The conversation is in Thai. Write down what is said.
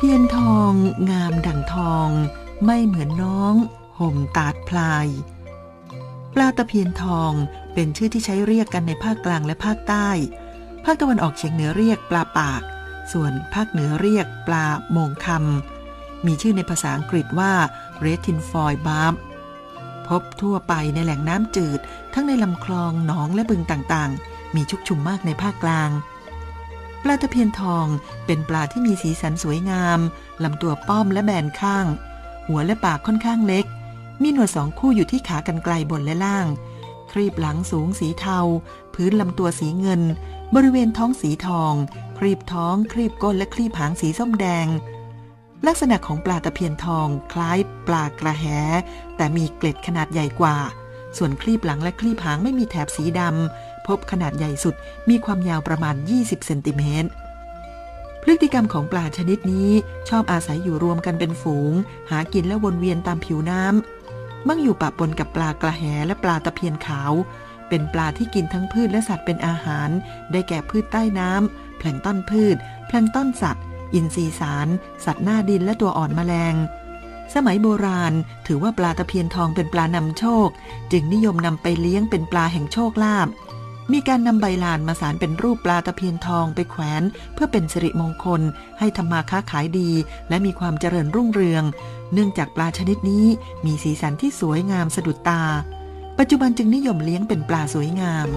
เทียนทองงามดั่งทอง ไม่เหมือนน้อง ห่มตาดพลาย ปลาตะเพียนทองเป็นชื่อที่ใช้เรียกกันในภาคกลางและภาคใต้ ภาคตะวันออกเฉียงเหนือเรียกปลาปาก ส่วนภาคเหนือเรียกปลาโมงคำมีชื่อในภาษาอังกฤษว่า red tin foil barb พบทั่วไปในแหล่งน้ำจืด ทั้งในลำคลองหนองและบึงต่างๆ มีชุกชุมมากในภาคกลาง ปลาตะเพียนทองเป็นปลาที่มีสีสันสวยงามลำตัวป้อมและแบนข้าง หัวและปากค่อนข้างเล็ก มีหนวดสองคู่อยู่ที่ขากรรไกลบนและล่าง ครีบหลังสูงสีเทา พื้นลำตัวสีเงิน บริเวณท้องสีทอง ครีบท้อง ครีบก้นและครีบหางสีส้มแดง ลักษณะของปลาตะเพียนทองคล้ายปลากระแห แต่มีเกล็ดขนาดใหญ่กว่า ส่วนคลีบหลังและคลีบหางไม่มีแถบสีดำ พบขนาดใหญ่สุดมีความยาวประมาณ 20 เซนติเมตร พฤติกรรมของปลาชนิดนี้ชอบอาศัยอยู่รวมกันเป็นฝูง หากินและวนเวียนตามผิวน้ำมักอยู่ปะปนกับปลากระแหและปลาตะเพียนขาว เป็นปลาที่กินทั้งพืชและสัตว์เป็นอาหาร ได้แก่พืชใต้น้ำแพลงต้นพืช แพลงต้นสัตว์ อินทรีสาร สัตว์หน้าดินและตัวอ่อนแมลงสมัยโบราณถือว่าปลาตะเพียนทองเป็นปลานำโชค จึงนิยมนำไปเลี้ยงเป็นปลาแห่งโชคลาภ มีการนำใบลานมาสารเป็นรูปปลาตะเพียนทองไปแขวน เพื่อเป็นสิริมงคล ให้ธรรมาค้าขายดี และมีความเจริญรุ่งเรือง เนื่องจากปลาชนิดนี้มีสีสันที่สวยงามสะดุดตา ปัจจุบันจึงนิยมเลี้ยงเป็นปลาสวยงาม